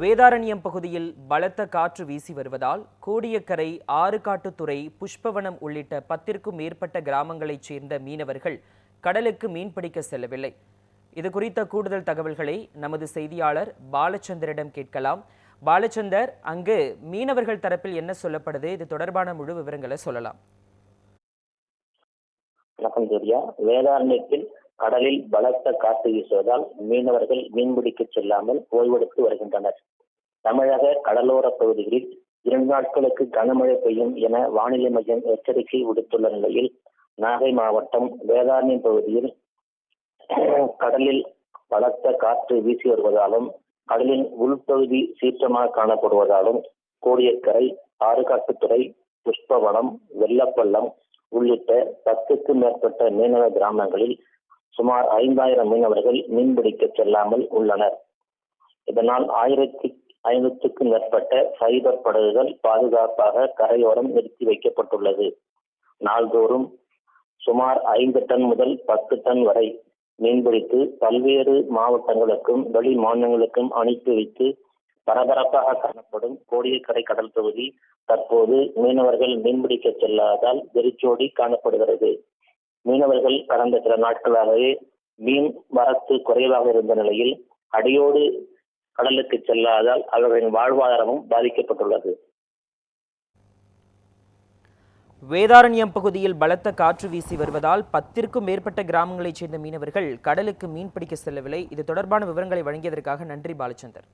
வேதாரண்யம் பகுதியில் பலத்த காற்று வீசி வருவதால் கோடியக்கரை ஆறுகாட்டுத்துறை புஷ்பவனம் உள்ளிட்ட பத்திற்கும் மேற்பட்ட கிராமங்களைச் சேர்ந்த மீனவர்கள் கடலுக்கு மீன்பிடிக்க செல்லவில்லை. இது குறித்த கூடுதல் தகவல்களை நமது செய்தியாளர் பாலச்சந்தரிடம் கேட்கலாம். பாலச்சந்தர் அங்கு மீனவர்கள் தரப்பில் என்ன சொல்லப்படுது? இது தொடர்பான முழு விவரங்களை சொல்லலாம். வணக்கம் வேதாரண்யத்தில் கடலில் பலத்த காற்று வீசுவதால் மீனவர்கள் மீன்பிடிக்க செல்லாமல் ஓய்வெடுத்து வருகின்றனர். தமிழக கடலோர பகுதிகளில் இரண்டு நாட்களுக்கு கனமழை பெய்யும் என வானிலை மையம் எச்சரிக்கை விடுத்துள்ள நிலையில் நாகை மாவட்டம் வேதாரண்யம் பகுதியில் கடலில் பலத்த காற்று வீசி வருவதாலும் கடலின் உள்பகுதி சீற்றமாக காணப்படுவதாலும் கோடியக்கரை ஆறுகாட்டுத்துறை புஷ்பவனம் வெள்ளப்பள்ளம் உள்ளிட்ட பத்துக்கும் மேற்பட்ட மீனவ கிராமங்களில் சுமார் ஐந்தாயிரம் மீனவர்கள் மீன்பிடிக்க செல்லாமல் உள்ளனர். இதனால் ஆயிரத்தி ஐநூற்றுக்கும் மேற்பட்ட சைபர் படகுகள் பாதுகாப்பாக கரையோரம் நிறுத்தி வைக்கப்பட்டுள்ளது. நாள்தோறும் சுமார் ஐந்து டன் முதல் பத்து டன் வரை மீன்பிடித்து பல்வேறு மாவட்டங்களுக்கும் வெளி மாநிலங்களுக்கும் அனுப்பி வைத்து பரபரப்பாக காணப்படும் கோடியக்கரை கடல் பகுதி தற்போது மீனவர்கள் மீன்பிடிக்க செல்லாததால் வெறிச்சோடி காணப்படுகிறது. மீனவர்கள் கடந்த சில நாட்களாகவே மீன் வரத்து குறைவாக இருந்த நிலையில் அடியோடு கடலுக்கு செல்லாதால் அவர்களின் வாழ்வாதாரமும் பாதிக்கப்பட்டுள்ளது. வேதாரண்யம் பகுதியில் பலத்த காற்று வீசி வருவதால் பத்திற்கும் மேற்பட்ட கிராமங்களைச் சேர்ந்த மீனவர்கள் கடலுக்கு மீன்பிடிக்க செல்லவில்லை. இது தொடர்பான விவரங்களை வழங்கியதற்காக நன்றி பாலச்சந்தர்.